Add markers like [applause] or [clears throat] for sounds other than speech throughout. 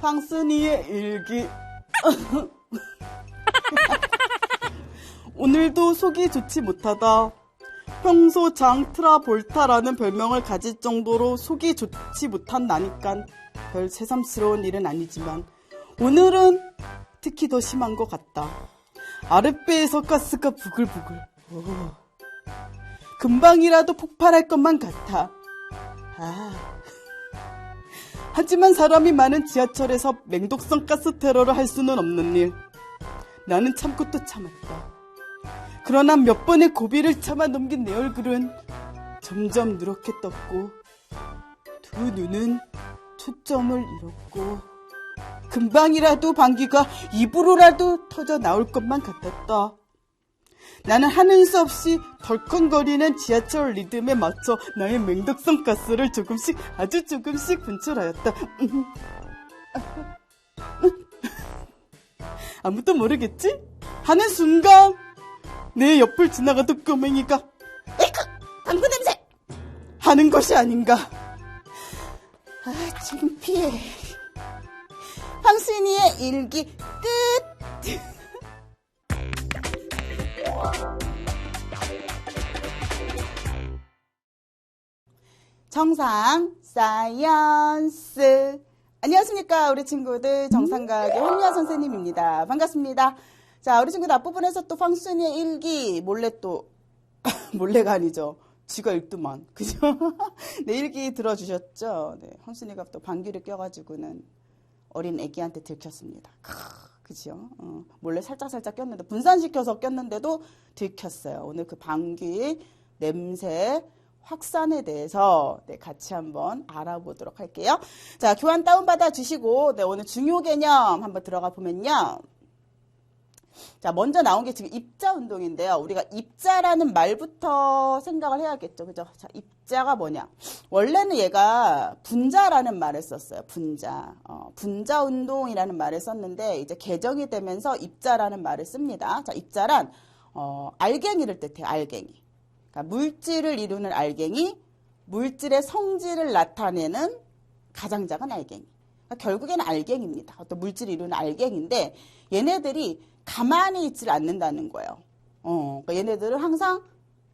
황순이의 일기. 오늘도 속이 좋지 못하다. 평소 장트라볼타라는 별명을 가질 정도로 속이 좋지 못한 나니깐 별 새삼스러운 일은 아니지만 오늘은 특히 더 심한 것 같다. 아랫배에서 가스가 부글부글. 오. 금방이라도 폭발할 것만 같아. 아. 하지만 사람이 많은 지하철에서 맹독성 가스 테러를 할 수는 없는 일. 나는 참고 또 참았다. 그러나 몇 번의 고비를 참아 넘긴 내 얼굴은 점점 누렇게 떴고 두 눈은 초점을 잃었고 금방이라도 방귀가 입으로라도 터져 나올 것만 같았다. 나는 하는 수 없이 덜컹거리는 지하철 리듬에 맞춰 나의 맹독성 가스를 조금씩 아주 조금씩 분출하였다. [laughs] 아무도 모르겠지? 하는 순간 내 옆을 지나가던 꼬맹이가 에이크! 방구 냄새! 하는 것이 아닌가. 아, 창피해. 황순이의 일기 끝! 정상 사이언스. 안녕하십니까 우리 친구들. 정상가게 현미아 선생님입니다. 반갑습니다. 자 우리 친구들 앞부분에서 또 황순이의 일기 몰래 또 [laughs] 몰래가 아니죠. 쥐가 읽더만. 그죠? [laughs] 네 일기 들어주셨죠? 네 황순이가 또 방귀를 껴가지고는 어린 애기한테 들켰습니다. 크, 그죠 어, 몰래 살짝 살짝 꼈는데 분산시켜서 꼈는데도 들켰어요 오늘 그 방귀 냄새 확산에 대해서 네, 같이 한번 알아보도록 할게요. 자, 교환 다운받아 주시고, 네, 오늘 중요 개념 한번 들어가 보면요. 자, 먼저 나온 게 지금 입자 운동인데요. 우리가 입자라는 말부터 생각을 해야겠죠. 그죠? 자, 입 자가 뭐냐. 원래는 얘가 분자라는 말을 썼어요. 분자. 어, 분자 운동이라는 말을 썼는데, 이제 개정이 되면서 입자라는 말을 씁니다. 자, 입자란, 어, 알갱이를 뜻해요. 알갱이. 그러니까 물질을 이루는 알갱이, 물질의 성질을 나타내는 가장 작은 알갱이. 그러니까 결국에는 알갱입니다. 어떤 물질을 이루는 알갱인데 얘네들이 가만히 있질 않는다는 거예요. 어, 그러니까 얘네들은 항상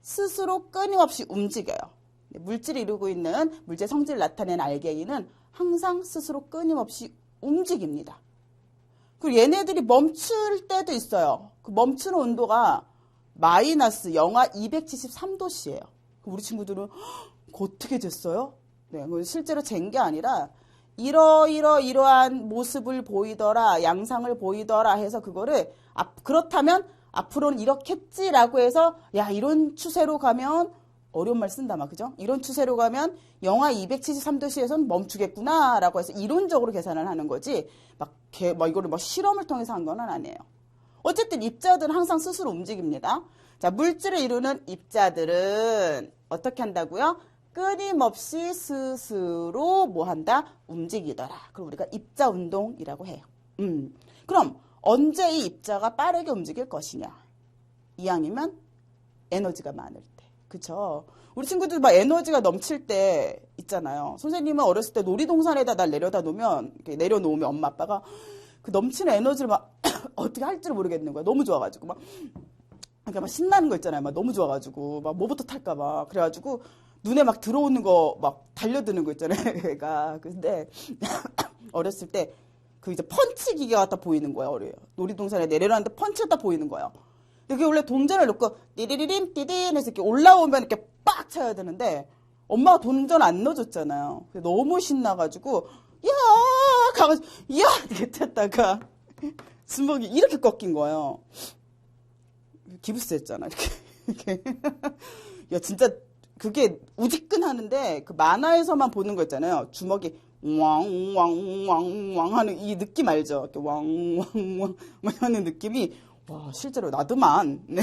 스스로 끊임없이 움직여요. 물질을 이루고 있는 물질 성질을 나타내는 알갱이는 항상 스스로 끊임없이 움직입니다. 그리고 얘네들이 멈출 때도 있어요. 그 멈추는 온도가 마이너스 영하 273도씨예요. 우리 친구들은 어떻게 됐어요? 네, 실제로 잰 게 아니라 이러이러 이러한 모습을 보이더라, 양상을 보이더라 해서 그거를 앞, 그렇다면 앞으로는 이렇겠지라고 해서 야 이런 추세로 가면 어려운 말 쓴다 막 그죠? 이런 추세로 가면 영하 273도씨에선 멈추겠구나라고 해서 이론적으로 계산을 하는 거지 막, 개, 막 이거를 막 실험을 통해서 한 건 아니에요. 어쨌든 입자들은 항상 스스로 움직입니다. 자, 물질을 이루는 입자들은 어떻게 한다고요? 끊임없이 스스로 뭐 한다? 움직이더라. 그럼 우리가 입자 운동이라고 해요. 음. 그럼 언제 이 입자가 빠르게 움직일 것이냐? 이왕이면 에너지가 많을 때. 그쵸? 우리 친구들 막 에너지가 넘칠 때 있잖아요. 선생님은 어렸을 때 놀이동산에다 날 내려다 놓으면, 내려놓으면 엄마 아빠가 그 넘치는 에너지를 막 [coughs] 어떻게 할지를 모르겠는 거야. 너무 좋아가지고 막 그러니까 막 신나는 거 있잖아요. 막 너무 좋아가지고 막 뭐부터 탈까 봐 그래가지고 눈에 막 들어오는 거 막 달려드는 거 있잖아요. [laughs] 걔가 근데 [coughs] 어렸을 때 그 이제 펀치 기계가 딱 보이는 거야. 어려요. 놀이동산에 내려놨는데 펀치가 딱 보이는 거야. 이게 원래 동전을 넣고 띠리리림 띠딘 해서 이렇게 올라오면 이렇게 빡 쳐야 되는데 엄마가 동전 안 넣어줬잖아요. 너무 신나가지고 야 가가지고 야 이렇게 쳤다가 [laughs] 주먹이 이렇게 꺾인 거예요. 기부스 했잖아 이렇게 이렇게 [laughs] 야 진짜 그게 우지끈 하는데 그 만화에서만 보는 거 있잖아요. 주먹이 왕왕왕왕 하는 이 느낌 알죠? 왕왕왕 하는 느낌이 와 실제로 나도만 [laughs] 네.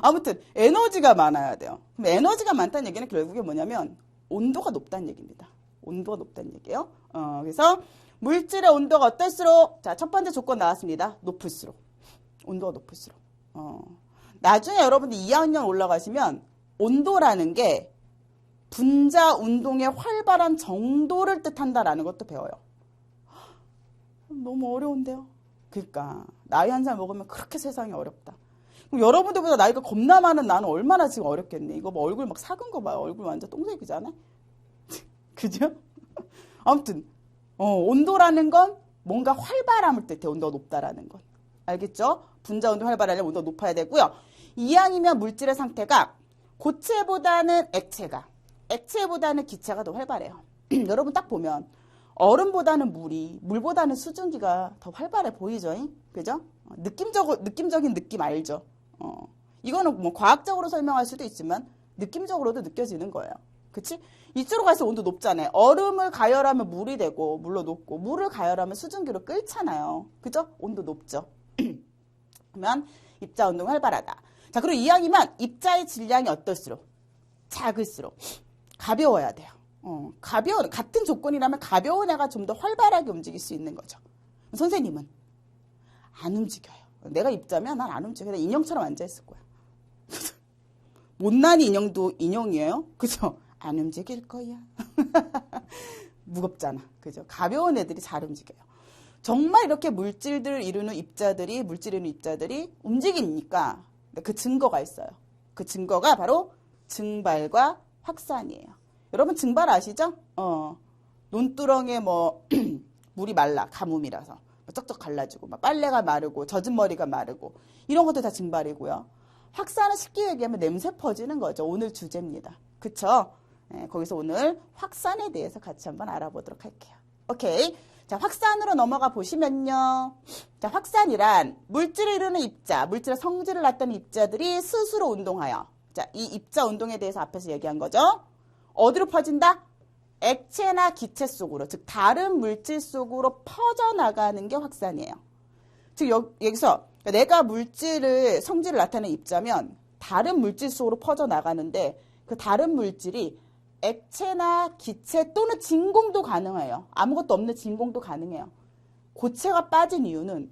아무튼 에너지가 많아야 돼요. 그럼 에너지가 많다는 얘기는 결국에 뭐냐면 온도가 높다는 얘기입니다. 온도가 높다는 얘기예요. 어, 그래서 물질의 온도가 어떨수록 자 첫 번째 조건 나왔습니다. 높을수록 온도가 높을수록 어, 나중에 여러분들 2학년 올라가시면 온도라는 게 분자 운동의 활발한 정도를 뜻한다라는 것도 배워요. [gasps] 너무 어려운데요. 그러니까 나이 한 살 먹으면 그렇게 세상이 어렵다. 그럼 여러분들보다 나이가 겁나 많은 나는 얼마나 지금 어렵겠니? 이거 뭐 얼굴 막 사근 거 봐요. 얼굴 완전 똥색이잖아. [laughs] 그죠? [laughs] 아무튼 어, 온도라는 건 뭔가 활발함을 뜻해. 온도가 높다라는 건. 알겠죠? 분자 온도 활발하려면 온도가 높아야 되고요. 이왕이면 물질의 상태가 고체보다는 액체가, 액체보다는 기체가 더 활발해요. [clears throat] 여러분 딱 보면 얼음보다는 물이, 물보다는 수증기가 더 활발해 보이죠? 그죠? 어, 느낌적, 느낌적인 느낌 알죠? 어, 이거는 뭐 과학적으로 설명할 수도 있지만 느낌적으로도 느껴지는 거예요. 그치? 이쪽으로 갈수록 온도 높잖아요. 얼음을 가열하면 물이 되고, 물로 녹고, 물을 가열하면 수증기로 끓잖아요. 그죠? 온도 높죠? [clears throat] 그러면 입자 운동 활발하다. 자, 그리고 이왕이면 입자의 질량이 어떨수록 작을수록 [sniffs] 가벼워야 돼요. 어, 가벼운 같은 조건이라면 가벼운 애가 좀 더 활발하게 움직일 수 있는 거죠. 선생님은 안 움직여요. 내가 입자면 난 안 움직여. 그냥 인형처럼 앉아 있을 거야. [laughs] 못난 인형도 인형이에요. 그죠? 안 움직일 거야. [laughs] 무겁잖아. 그죠? 가벼운 애들이 잘 움직여요. 정말 이렇게 물질들을 이루는 입자들이, 물질 이루는 입자들이 움직이니까 그 증거가 있어요. 그 증거가 바로 증발과 확산이에요. 여러분 증발 아시죠? 어. 논두렁에 뭐 [clears throat] 물이 말라 가뭄이라서 쩍쩍 갈라지고 막 빨래가 마르고 젖은 머리가 마르고 이런 것도 다 증발이고요. 확산은 쉽게 얘기하면 냄새 퍼지는 거죠. 오늘 주제입니다. 그쵸? 네, 거기서 오늘 확산에 대해서 같이 한번 알아보도록 할게요. 오케이. 자, 확산으로 넘어가 보시면요. 자, 확산이란 물질을 이루는 입자, 물질의 성질을 나타내는 입자들이 스스로 운동하여. 자, 이 입자 운동에 대해서 앞에서 얘기한 거죠. 어디로 퍼진다? 액체나 기체 속으로, 즉 다른 물질 속으로 퍼져나가는 게 확산이에요. 즉 여기서 내가 물질을 성질을 나타내는 입자면 다른 물질 속으로 퍼져나가는데 그 다른 물질이 액체나 기체 또는 진공도 가능해요. 아무것도 없는 진공도 가능해요. 고체가 빠진 이유는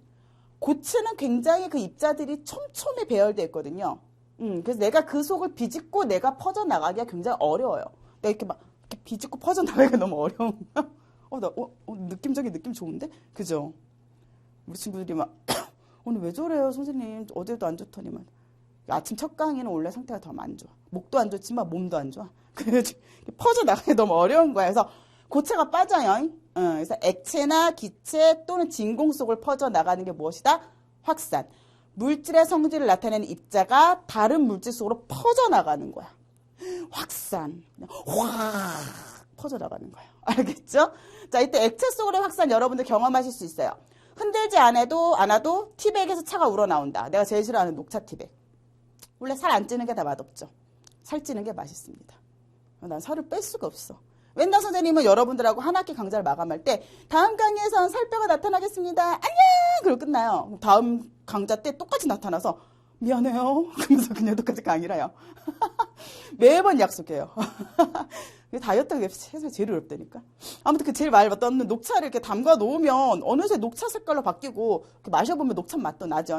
고체는 굉장히 그 입자들이 촘촘히 배열되어 있거든요. 음, 그래서 내가 그 속을 비집고 내가 퍼져나가기가 굉장히 어려워요. 내가 이렇게 막 이렇게 비집고 퍼져나가기가 너무 어려운가? 어, 나, 어, 어, 느낌적인 느낌 좋은데? 그죠? 우리 친구들이 막, [coughs] 오늘 왜 저래요, 선생님? 어제도 안 좋더니만. 아침 첫 강의는 원래 상태가 더 안 좋아. 목도 안 좋지만 몸도 안 좋아. [laughs] 그래서 퍼져나가기 너무 어려운 거야. 그래서 고체가 빠져요. 어, 그래서 액체나 기체 또는 진공 속을 퍼져나가는 게 무엇이다? 확산. 물질의 성질을 나타내는 입자가 다른 물질 속으로 퍼져나가는 거야. 확산. 확 퍼져나가는 거예요. [laughs] 알겠죠? 자, 이때 액체 속으로 확산 여러분들 경험하실 수 있어요. 흔들지 않아도, 않아도 티백에서 차가 우러나온다. 내가 제일 싫어하는 녹차 티백. 원래 살 안 찌는 게 다 맛없죠. 살 찌는 게 맛있습니다. 난 살을 뺄 수가 없어. 웬나 선생님은 여러분들하고 한 학기 강좌를 마감할 때 다음 강의에선 살빼가 나타나겠습니다. 안녕! 그리고 끝나요. 다음 강좌 때 똑같이 나타나서 미안해요. [laughs] 그러면서 그냥 똑같이 강의를 해요. 매번 약속해요. [laughs] 다이어트가 세상에 제일 어렵다니까. 아무튼 그 제일 많이 봤던 녹차를 이렇게 담가 놓으면 어느새 녹차 색깔로 바뀌고 마셔보면 녹차 맛도 나죠.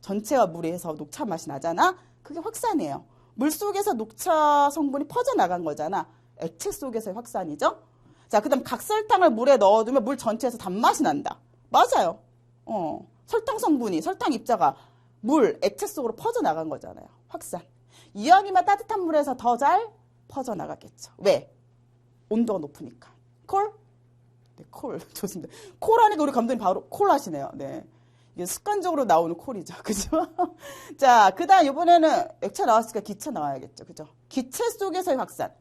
전체가 물이 해서 녹차 맛이 나잖아. 그게 확산이에요. 물 속에서 녹차 성분이 퍼져나간 거잖아. 액체 속에서의 확산이죠. 자, 그 다음 각설탕을 물에 넣어두면 물 전체에서 단맛이 난다. 맞아요. 어, 설탕 성분이, 설탕 입자가 물, 액체 속으로 퍼져나간 거잖아요. 확산. 이왕이면 따뜻한 물에서 더 잘 퍼져나가겠죠. 왜? 온도가 높으니까. 콜? 네, 콜. [laughs] 좋습니다. 콜 하니까 우리 감독님 바로 콜 하시네요. 네. 이게 습관적으로 나오는 콜이죠. [laughs] 그죠? 자, 그 다음 이번에는 액체 나왔으니까 기체 나와야겠죠. 그죠? 기체 속에서의 확산.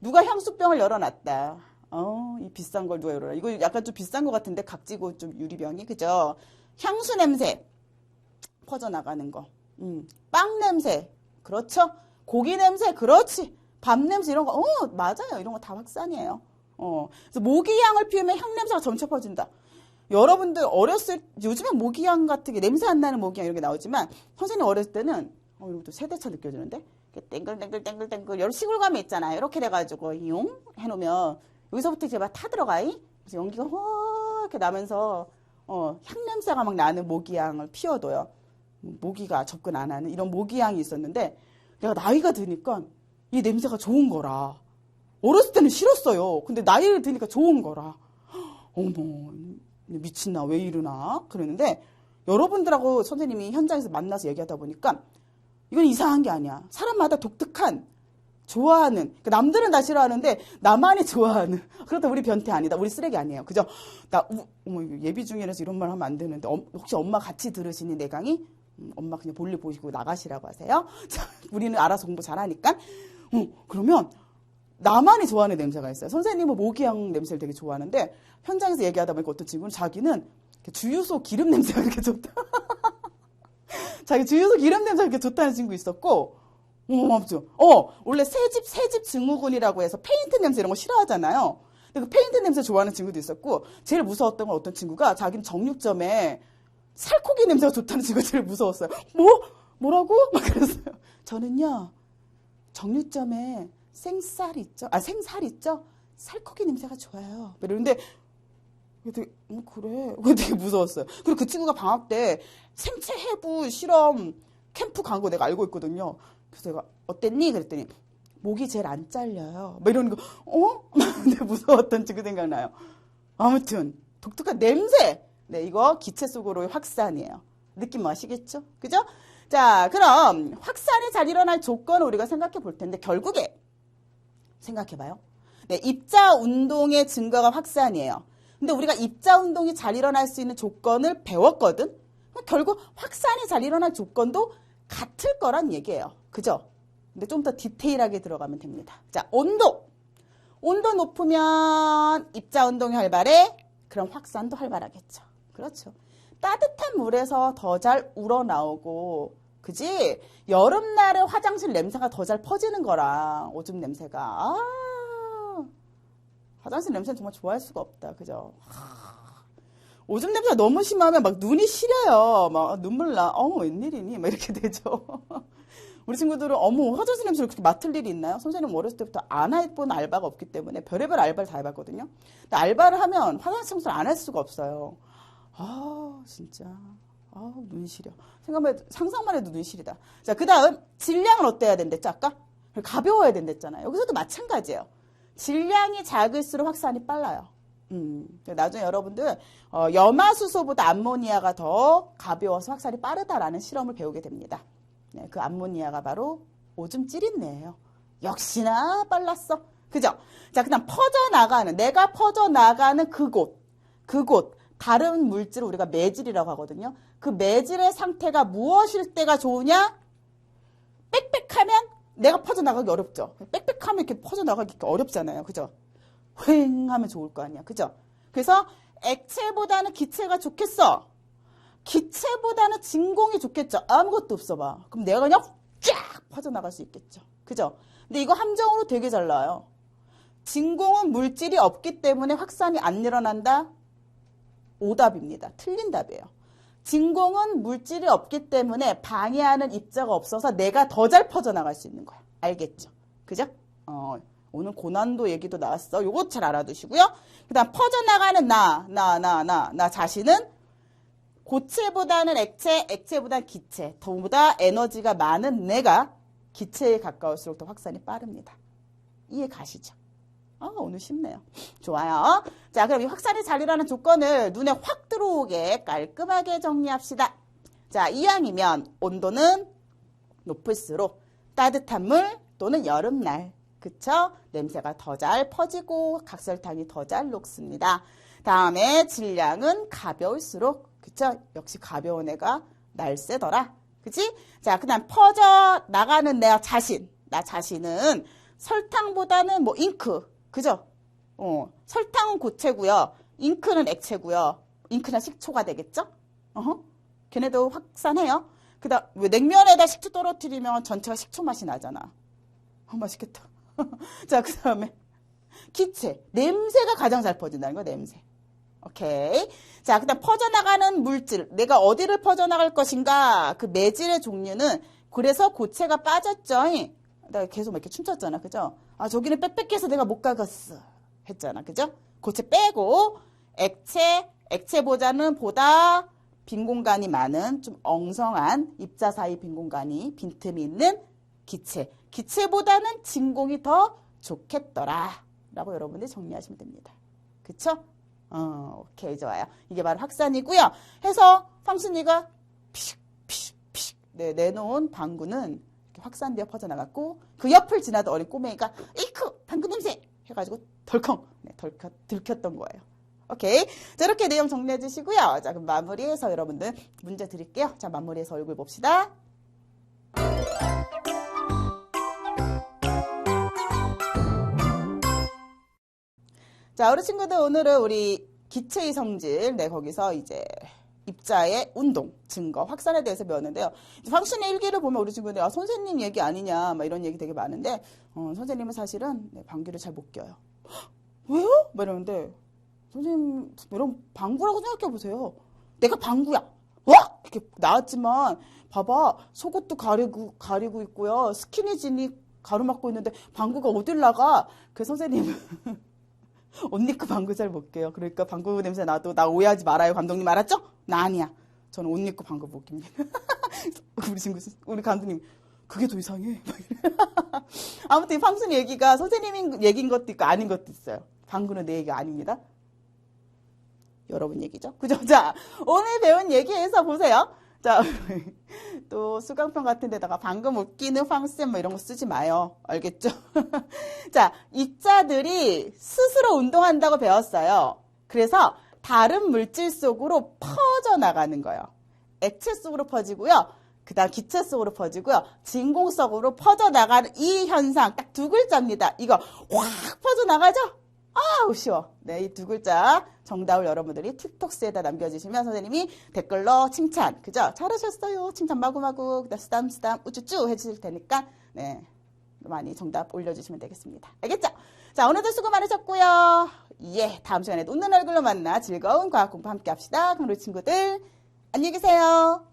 누가 향수병을 열어놨다. 어, 이 비싼 걸 누가 열어라. 이거 약간 좀 비싼 것 같은데 각지고 좀 유리병이. 그죠? 향수 냄새. 퍼져나가는 거. 음, 빵 냄새. 그렇죠? 고기 냄새. 그렇지. 밥 냄새 이런 거. 어, 맞아요. 이런 거 다 확산이에요. 어. 그래서 모기향을 피우면 향 냄새가 점차 퍼진다. 여러분들 어렸을 요즘엔 모기향 같은 게 냄새 안 나는 모기향 이런 게 나오지만 선생님 어렸을 때는 어 이것도 세대차 느껴지는데 땡글땡글땡글땡글 여러 시골 가면 있잖아요 이렇게 돼가지고 용 해놓으면 여기서부터 이제 막 타 들어가이 그래서 연기가 허 이렇게 나면서 어 향 냄새가 막 나는 모기향을 피워둬요 모기가 접근 안 하는 이런 모기향이 있었는데 내가 나이가 드니까 이 냄새가 좋은 거라. 어렸을 때는 싫었어요. 근데 나이를 드니까 좋은 거라. 어머 미친나 왜 이러나? 그랬는데 여러분들하고 선생님이 현장에서 만나서 얘기하다 보니까 이건 이상한 게 아니야. 사람마다 독특한 좋아하는 그러니까 남들은 다 싫어하는데 나만이 좋아하는 [laughs] 그렇다. 우리 변태 아니다. 우리 쓰레기 아니에요. 그죠? 나 우, 어머 예비 중이라서 이런 말 하면 안 되는데 엄- 혹시 엄마 같이 들으시니 내 강의 음, 엄마 그냥 볼일 보시고 나가시라고 하세요 [laughs] 자, 우리는 알아서 공부 잘하니까 어, 그러면 나만이 좋아하는 냄새가 있어요 선생님은 모기향 냄새를 되게 좋아하는데 현장에서 얘기하다 보니까 어떤 친구는 자기는 이렇게 주유소 기름 냄새가 그렇게 좋다 [laughs] 자기 주유소 기름 냄새가 그렇게 좋다는 친구 있었고 어, 아무튼. 어, 원래 새집, 새집 증후군이라고 해서 페인트 냄새 이런 거 싫어하잖아요. 근데 그 페인트 냄새 좋아하는 친구도 있었고, 제일 무서웠던 건 어떤 친구가 자기는 정육점에 살코기 냄새가 좋다는 친구가 제일 무서웠어요. 뭐? 뭐라고? [laughs] 막 그랬어요. 저는요, 정육점에 생쌀 있죠? 아, 생살 있죠? 살코기 냄새가 좋아요. 막 이러는데, 되게, 어, 그래. 그게 되게 무서웠어요. 그리고 그 친구가 방학 때 생체 해부 실험 캠프 간 거 내가 알고 있거든요. 그래서 내가 어땠니? 그랬더니 목이 제일 안 잘려요. 막 이러는 거, 어? [laughs] 근데 무서웠던 친구 생각나요. 아무튼 독특한 냄새. 네, 이거 기체 속으로의 확산이에요. 느낌 아시겠죠? 그죠? 자, 그럼 확산이 잘 일어날 조건을 우리가 생각해 볼 텐데 결국에 생각해 봐요. 네, 입자 운동의 증거가 확산이에요. 근데 우리가 입자 운동이 잘 일어날 수 있는 조건을 배웠거든. 결국 확산이 잘 일어날 조건도 같을 거란 얘기예요. 그죠? 근데 좀 더 디테일하게 들어가면 됩니다. 자, 온도. 온도 높으면 입자 운동이 활발해. 그럼 확산도 활발하겠죠. 그렇죠. 따뜻한 물에서 더 잘 우러나오고, 그지? 여름날에 화장실 냄새가 더 잘 퍼지는 거라, 오줌 냄새가. 아, 화장실 냄새는 정말 좋아할 수가 없다. 그죠? 오줌 냄새가 너무 심하면 막 눈이 시려요. 막 눈물 나. 어머, 웬일이니? 막 이렇게 [laughs] 되죠. 우리 친구들은 어머, 화장실 냄새를 그렇게 맡을 일이 있나요? 선생님 어렸을 때부터 안 해본 알바가 없기 때문에 별의별 알바를 다 해봤거든요. 근데 알바를 하면 화장실 청소를 안 할 수가 없어요. 아, 진짜. 아, 눈 시려. 생각만 해도, 상상만 해도 눈 시리다. 자, 그 다음, 질량은 어때야 된댔죠, 아까? 가벼워야 된댔잖아요. 여기서도 마찬가지예요. 질량이 작을수록 확산이 빨라요. 음, 나중에 여러분들 어, 염화수소보다 암모니아가 더 가벼워서 확산이 빠르다라는 실험을 배우게 됩니다. 네, 그 암모니아가 바로 오줌 찌린내예요. 역시나 빨랐어. 그죠? 자, 그다음 퍼져나가는 내가 퍼져나가는 그곳. 그곳. 다른 물질을 우리가 매질이라고 하거든요. 그 매질의 상태가 무엇일 때가 좋으냐? 빽빽하면 내가 퍼져나가기 어렵죠. 빽빽하면 이렇게 퍼져나가기 어렵잖아요. 그죠? 휑 하면 좋을 거 아니야. 그죠? 그래서 액체보다는 기체가 좋겠어. 기체보다는 진공이 좋겠죠. 아무것도 없어 봐. 그럼 내가 그냥 쫙 퍼져나갈 수 있겠죠. 그죠? 근데 이거 함정으로 되게 잘 나와요. 진공은 물질이 없기 때문에 확산이 안 일어난다? 오답입니다. 틀린 답이에요. 진공은 물질이 없기 때문에 방해하는 입자가 없어서 내가 더 잘 퍼져나갈 수 있는 거야. 알겠죠? 그죠? 어, 오늘 고난도 얘기도 나왔어. 요거 잘 알아두시고요. 그 다음 퍼져나가는 나, 나, 나, 나, 나 자신은 고체보다는 액체, 액체보다는 기체, 더보다 에너지가 많은 내가 기체에 가까울수록 더 확산이 빠릅니다. 이해 가시죠? 아, 오늘 쉽네요. 좋아요. 자, 그럼 이잘 일어나는 조건을 눈에 확 들어오게 깔끔하게 정리합시다. 자, 이왕이면 온도는 높을수록 따뜻한 물 또는 여름날, 그쵸? 냄새가 더 잘 퍼지고 각설탕이 더 잘 녹습니다. 다음에 질량은 가벼울수록, 그쵸? 역시 가벼운 애가 날쌔더라. 그치? 자, 그 다음 퍼져 나가는 내 자신. 나 자신은 설탕보다는 뭐 잉크. 그죠? 어, 설탕은 고체고요. 잉크는 액체고요. 잉크나 식초가 되겠죠? 어허. 걔네도 확산해요. 그다음 왜 냉면에다 식초 떨어뜨리면 전체가 식초 맛이 나잖아. 어, 맛있겠다. [laughs] 자, 그 다음에 기체. 냄새가 가장 잘 퍼진다는 거 냄새. 오케이. 자, 그다음 퍼져나가는 물질. 내가 어디를 퍼져나갈 것인가? 그 매질의 종류는 그래서 고체가 빠졌죠. 내가 계속 이렇게 춤췄잖아. 그죠? 아, 저기는 빽빽해서 내가 못 가겠어. 했잖아. 그죠? 고체 빼고 액체, 액체보다는 보다 빈 공간이 많은 좀 엉성한 입자 사이 빈 공간이 빈틈이 있는 기체. 기체보다는 진공이 더 좋겠더라. 라고 여러분들이 정리하시면 됩니다. 그쵸? 어, 오케이, 좋아요. 이게 바로 확산이고요. 해서 황순이가 피식, 피식, 피식 네, 내놓은 방구는 이렇게 확산되어 퍼져나갔고 그 옆을 지나던 어린 꼬맹이가 이크! 방구 냄새! 해가지고 덜컹! 네, 덜컥, 들켰던 거예요. 오케이. 자, 이렇게 내용 정리해 주시고요. 자, 그럼 마무리해서 여러분들 문제 드릴게요. 자, 마무리해서 얼굴 봅시다. 자, 우리 친구들 오늘은 우리 기체의 성질, 네, 거기서 이제 입자의 운동, 증거, 확산에 대해서 배웠는데요. 황순의 일기를 보면 우리 친구들, 아, 선생님 얘기 아니냐, 막 이런 얘기 되게 많은데, 어, 선생님은 사실은 네, 방귀를 잘 못 껴요. "헉, 왜요? 막 이러는데, 선생님, 여러분, 방구라고 생각해 보세요. 내가 방구야. 와! 이렇게 나왔지만, 봐봐. 속옷도 가리고, 가리고 있고요. 스키니진이 가로막고 있는데, 방구가 어딜 나가? 그 선생님은, 옷 입고 방구 잘못 껴요. 그러니까 방구 냄새 나도 나 오해하지 말아요. 감독님 알았죠? 나 아니야. 저는 옷 입고 방구 못 낍니다. 우리 친구, 우리 감독님, 그게 더 이상해. [laughs] 아무튼 이 황순 얘기가 선생님 얘기인 것도 있고 아닌 것도 있어요. 방구는 내 얘기가 아닙니다. 여러분 얘기죠. 그죠? 자, 오늘 배운 얘기에서 보세요. 자, [laughs] 또 수강평 같은 데다가 방금 웃기는 황쌤 뭐 이런 거 쓰지 마요. 알겠죠? [laughs] 자, 입자들이 스스로 운동한다고 배웠어요. 그래서 다른 물질 속으로 퍼져나가는 거예요. 액체 속으로 퍼지고요. 그 다음 기체 속으로 퍼지고요. 진공 속으로 퍼져나가는 이 현상 딱 두 글자입니다. 이거 확 퍼져나가죠? 아우 쉬워. 네, 이 두 글자 정답을 여러분들이 틱톡스에다 남겨주시면 선생님이 댓글로 칭찬, 그죠? 잘하셨어요. 칭찬 마구마구, 그 다음 쓰담쓰담 우쭈쭈 해주실 테니까 네 많이 정답 올려주시면 되겠습니다. 알겠죠? 자 오늘도 수고 많으셨고요. 예, 다음 시간에 웃는 얼굴로 만나 즐거운 과학 공부 함께 합시다. 우리 친구들 안녕히 계세요.